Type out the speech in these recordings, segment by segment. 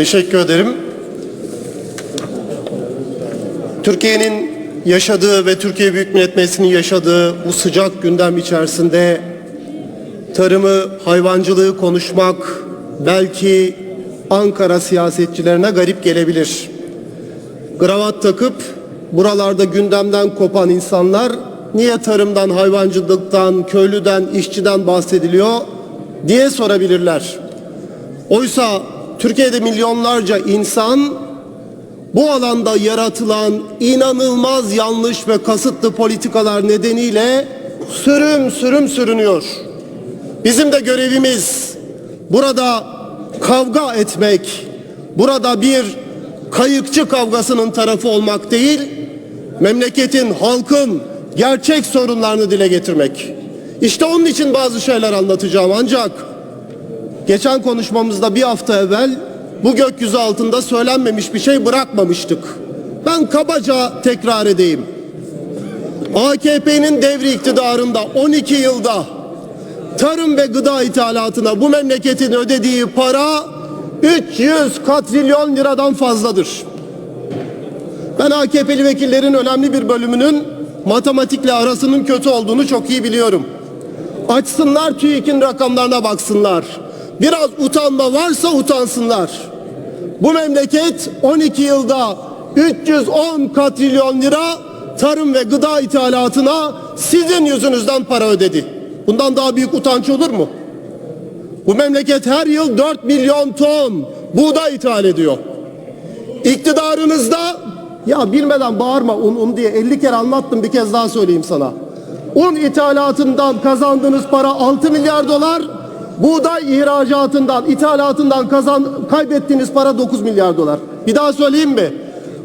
Teşekkür ederim. Türkiye'nin yaşadığı ve Türkiye Büyük Millet Meclisi'nin yaşadığı bu sıcak gündem içerisinde tarımı, hayvancılığı konuşmak belki Ankara siyasetçilerine garip gelebilir. Kravat takıp buralarda gündemden kopan insanlar niye tarımdan, hayvancılıktan, köylüden, işçiden bahsediliyor diye sorabilirler. Oysa Türkiye'de milyonlarca insan bu alanda yaratılan inanılmaz yanlış ve kasıtlı politikalar nedeniyle sürüm sürüm sürünüyor. Bizim de görevimiz burada kavga etmek, burada bir kayıkçı kavgasının tarafı olmak değil, memleketin, halkın gerçek sorunlarını dile getirmek. İşte onun için bazı şeyler anlatacağım ancak geçen konuşmamızda bir hafta evvel bu gökyüzü altında söylenmemiş bir şey bırakmamıştık. Ben kabaca tekrar edeyim. AKP'nin devri iktidarında 12 yılda tarım ve gıda ithalatına bu memleketin ödediği para 300 katrilyon liradan fazladır. Ben AKP'li vekillerin önemli bir bölümünün matematikle arasının kötü olduğunu çok iyi biliyorum. Açsınlar TÜİK'in rakamlarına baksınlar. Biraz utanma varsa utansınlar. Bu memleket 12 yılda 310 katrilyon lira tarım ve gıda ithalatına sizin yüzünüzden para ödedi. Bundan daha büyük utanç olur mu? Bu memleket her yıl 4 milyon ton buğday ithal ediyor. İktidarınızda ya bilmeden bağırma un un diye 50 kere anlattım bir kez daha söyleyeyim sana. Un ithalatından kazandığınız para 6 milyar dolar, buğday ihracatından, ithalatından kazan kaybettiğiniz para 9 milyar dolar. Bir daha söyleyeyim mi?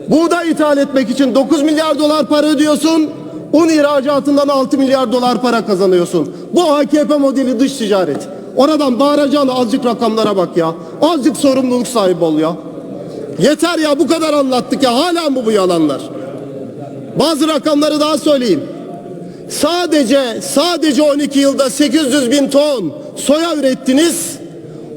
Buğday ithal etmek için 9 milyar dolar para ödüyorsun. Un ihracatından 6 milyar dolar para kazanıyorsun. Bu AKP modeli dış ticaret. Oradan bağıracağına azıcık rakamlara bak ya. Azıcık sorumluluk sahibi ol ya. Yeter ya bu kadar anlattık ya hala mı bu yalanlar? Bazı rakamları daha söyleyeyim. Sadece sadece 12 yılda 800 bin ton soya ürettiniz.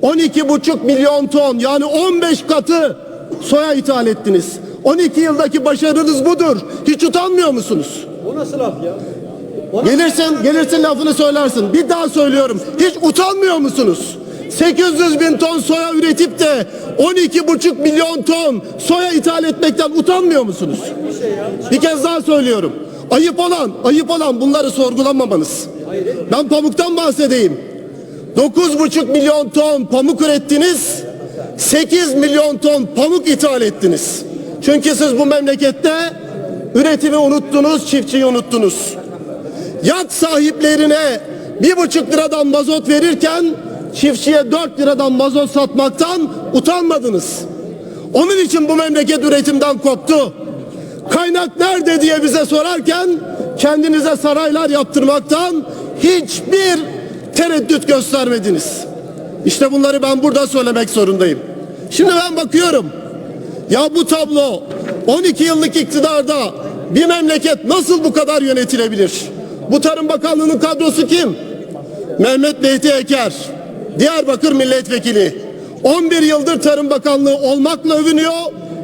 12,5 milyon ton yani 15 katı soya ithal ettiniz. 12 yıldaki başarınız budur. Hiç utanmıyor musunuz? O nasıl laf ya? Gelirsin, gelirsin lafını söylersin. Bir daha söylüyorum. Hiç utanmıyor musunuz? 800 bin ton soya üretip de 12,5 milyon ton soya ithal etmekten utanmıyor musunuz? Bir kez daha söylüyorum. Ayıp olan, ayıp olan bunları sorgulamamanız. Ben pamuktan bahsedeyim. 9,5 milyon ton pamuk ürettiniz. 8 milyon ton pamuk ithal ettiniz. Çünkü siz bu memlekette üretimi unuttunuz, çiftçiyi unuttunuz. Yat sahiplerine bir buçuk liradan mazot verirken çiftçiye dört liradan mazot satmaktan utanmadınız. Onun için bu memleket üretimden koptu. Kaynak nerede diye bize sorarken kendinize saraylar yaptırmaktan hiçbir tereddüt göstermediniz. İşte bunları ben burada söylemek zorundayım. Şimdi ben bakıyorum. Ya bu tablo 12 yıllık iktidarda bir memleket nasıl bu kadar yönetilebilir? Bu Tarım Bakanlığı'nın kadrosu kim? Mehmet Beyti Eker, Diyarbakır Milletvekili. 11 yıldır Tarım Bakanlığı olmakla övünüyor.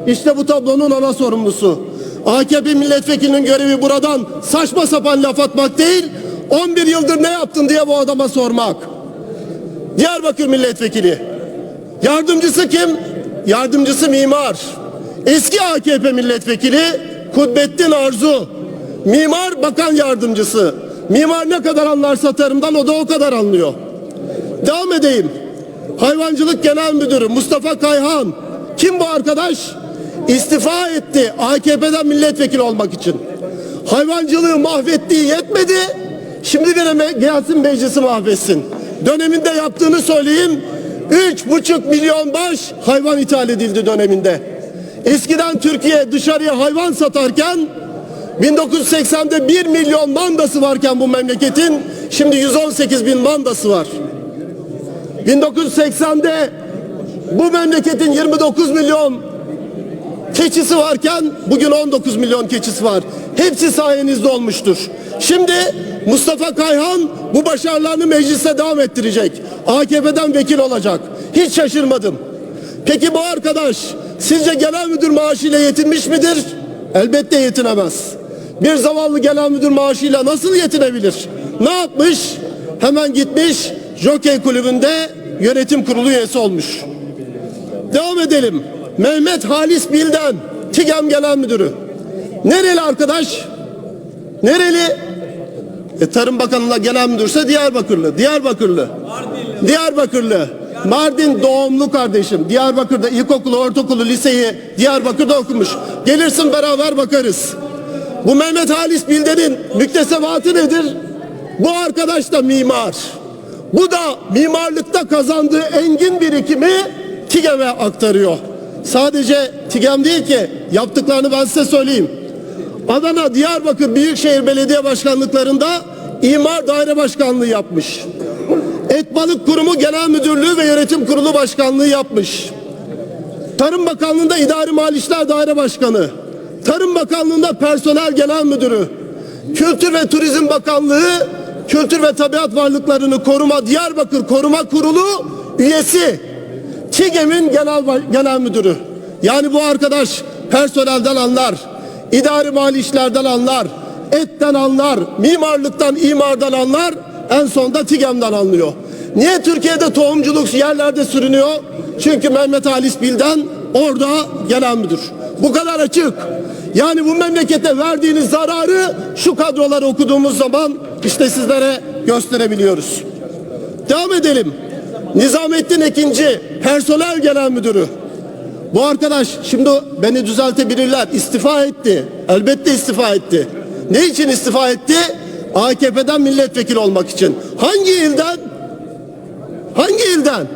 İşte bu tablonun ana sorumlusu. AKP milletvekilinin görevi buradan saçma sapan laf atmak değil, 11 yıldır ne yaptın diye bu adama sormak. Diyarbakır milletvekili. Yardımcısı kim? Yardımcısı mimar. Eski AKP milletvekili Kudbettin Arzu. Mimar bakan yardımcısı. Mimar ne kadar anlarsa tarımdan o da o kadar anlıyor. Devam edeyim. Hayvancılık Genel Müdürü Mustafa Kayhan. Kim bu arkadaş? İstifa etti AKP'den milletvekili olmak için. Hayvancılığı mahvettiği yetmedi. Şimdi de gelsin meclisi mahvetsin. Döneminde yaptığını söyleyeyim. Üç buçuk milyon baş hayvan ithal edildi döneminde. Eskiden Türkiye dışarıya hayvan satarken 1980'de 1 milyon mandası varken bu memleketin şimdi 118 bin mandası var. 1980'de bu memleketin 29 milyon keçisi varken bugün 19 milyon keçisi var. Hepsi sayenizde olmuştur. Şimdi Mustafa Kayhan bu başarılarını mecliste devam ettirecek. AKP'den vekil olacak. Hiç şaşırmadım. Peki bu arkadaş sizce genel müdür maaşıyla yetinmiş midir? Elbette yetinemez. Bir zavallı genel müdür maaşıyla nasıl yetinebilir? Ne yapmış? Hemen gitmiş Jockey kulübünde yönetim kurulu üyesi olmuş. Devam edelim. Mehmet Halis Bilden, TİGEM Genel Müdürü. Nereli arkadaş? Nereli? E, Tarım Bakanı'na genel müdürse Diyarbakırlı. Diyarbakırlı. Diyarbakırlı. Mardin doğumlu kardeşim. Diyarbakır'da ilkokulu, ortaokulu, liseyi Diyarbakır'da okumuş. Gelirsin beraber bakarız. Bu Mehmet Halis Bilden'in müktesebatı nedir? Bu arkadaş da mimar. Bu da mimarlıkta kazandığı engin birikimi TİGEM'e aktarıyor. Sadece TİGEM değil ki yaptıklarını ben size söyleyeyim. Adana, Diyarbakır Büyükşehir Belediye Başkanlıklarında İmar Daire Başkanlığı yapmış. Et Balık Kurumu Genel Müdürlüğü ve Yönetim Kurulu Başkanlığı yapmış. Tarım Bakanlığı'nda İdari Mal İşler Daire Başkanı. Tarım Bakanlığı'nda Personel Genel Müdürü. Kültür ve Turizm Bakanlığı Kültür ve Tabiat Varlıklarını Koruma Diyarbakır Koruma Kurulu üyesi. TİGEM'in genel, genel müdürü. Yani bu arkadaş personelden anlar, idari mali işlerden anlar, etten anlar, mimarlıktan, imardan anlar, en sonunda TİGEM'den anlıyor. Niye Türkiye'de tohumculuk yerlerde sürünüyor? Çünkü Mehmet Halis Bilden orada genel müdür. Bu kadar açık. Yani bu memlekete verdiğiniz zararı şu kadroları okuduğumuz zaman işte sizlere gösterebiliyoruz. Devam edelim. Nizamettin Ekinci, personel genel müdürü. Bu arkadaş şimdi beni düzeltebilirler. İstifa etti. Elbette istifa etti. Ne için istifa etti? AKP'den milletvekili olmak için. Hangi ilden? Hangi ilden?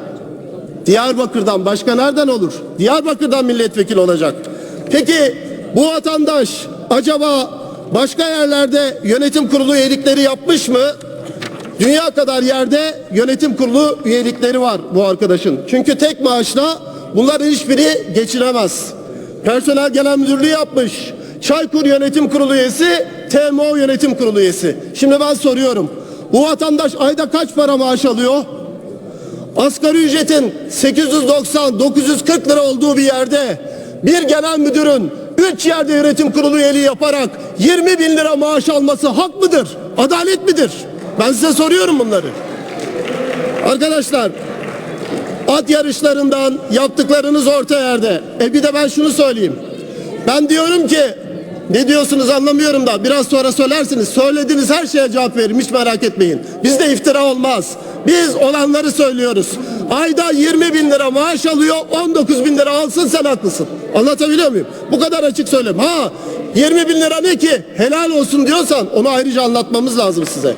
Diyarbakır'dan. Başka nereden olur? Diyarbakır'dan milletvekili olacak. Peki bu vatandaş acaba başka yerlerde yönetim kurulu üyelikleri yapmış mı? Dünya kadar yerde yönetim kurulu üyelikleri var bu arkadaşın. Çünkü tek maaşla bunların hiçbiri geçinemez. Personel genel müdürlüğü yapmış. Çaykur Yönetim Kurulu üyesi, TMO Yönetim Kurulu üyesi. Şimdi ben soruyorum. Bu vatandaş ayda kaç para maaş alıyor? Asgari ücretin 890-940 lira olduğu bir yerde bir genel müdürün 3 yerde yönetim kurulu üyeliği yaparak 20 bin lira maaş alması hak mıdır? Adalet midir? Ben size soruyorum bunları. Arkadaşlar at yarışlarından yaptıklarınız orta yerde. E bir de ben şunu söyleyeyim. Ben diyorum ki ne diyorsunuz anlamıyorum da biraz sonra söylersiniz. Söylediğiniz her şeye cevap veririm hiç merak etmeyin. Bizde iftira olmaz. Biz olanları söylüyoruz. Ayda 20 bin lira maaş alıyor 19 bin lira alsın sen haklısın. Anlatabiliyor muyum? Bu kadar açık söyleyeyim. Ha 20 bin lira ne ki helal olsun diyorsan onu ayrıca anlatmamız lazım size.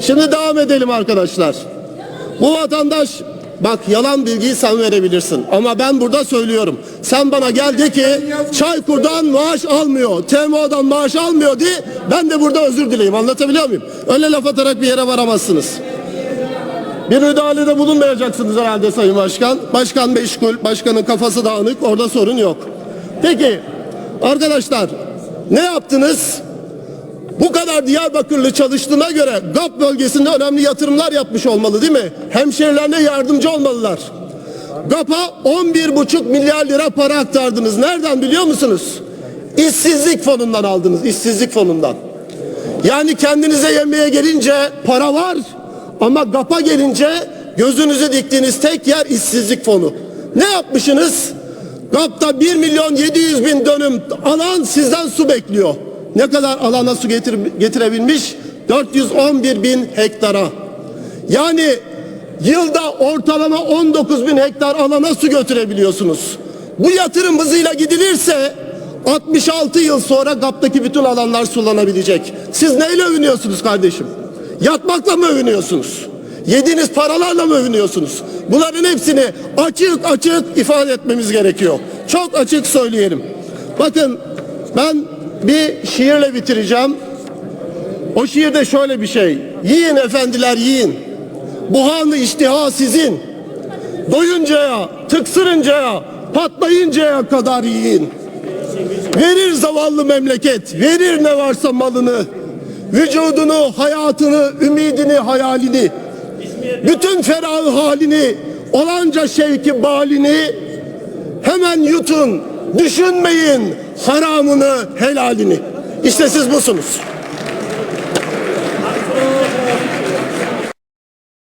Şimdi devam edelim arkadaşlar. Bu vatandaş bak yalan bilgiyi sen verebilirsin ama ben burada söylüyorum. Sen bana gel de ki Çaykur'dan maaş almıyor, TMO'dan maaş almıyor diye ben de burada özür dileyim. Anlatabiliyor muyum? Öyle laf atarak bir yere varamazsınız. Bir müdahalede bulunmayacaksınız herhalde Sayın Başkan. Başkan meşgul, başkanın kafası dağınık, orada sorun yok. Peki arkadaşlar ne yaptınız? Bu kadar Diyarbakırlı çalıştığına göre GAP bölgesinde önemli yatırımlar yapmış olmalı değil mi? Hemşerilerine yardımcı olmalılar. GAP'a 11,5 milyar lira para aktardınız. Nereden biliyor musunuz? İşsizlik fonundan aldınız, işsizlik fonundan. Yani kendinize yemeğe gelince para var ama GAP'a gelince gözünüzü diktiğiniz tek yer işsizlik fonu. Ne yapmışsınız? GAP'ta 1 milyon 700 bin dönüm alan sizden su bekliyor. Ne kadar alana su getir, getirebilmiş? 411 bin hektara. Yani yılda ortalama 19 bin hektar alana su götürebiliyorsunuz. Bu yatırım hızıyla gidilirse 66 yıl sonra GAP'taki bütün alanlar sulanabilecek. Siz neyle övünüyorsunuz kardeşim? Yatmakla mı övünüyorsunuz? Yediğiniz paralarla mı övünüyorsunuz? Bunların hepsini açık açık ifade etmemiz gerekiyor. Çok açık söyleyelim. Bakın ben bir şiirle bitireceğim. O şiirde şöyle bir şey. Yiyin efendiler yiyin. Buhanlı iştiha sizin. Doyuncaya, tıksırıncaya, patlayıncaya kadar yiyin. Verir zavallı memleket, verir ne varsa malını. Vücudunu, hayatını, ümidini, hayalini. Bütün ferahı halini, olanca şevki balini Hemen yutun. Düşünmeyin haramını, helalini. İşte siz busunuz.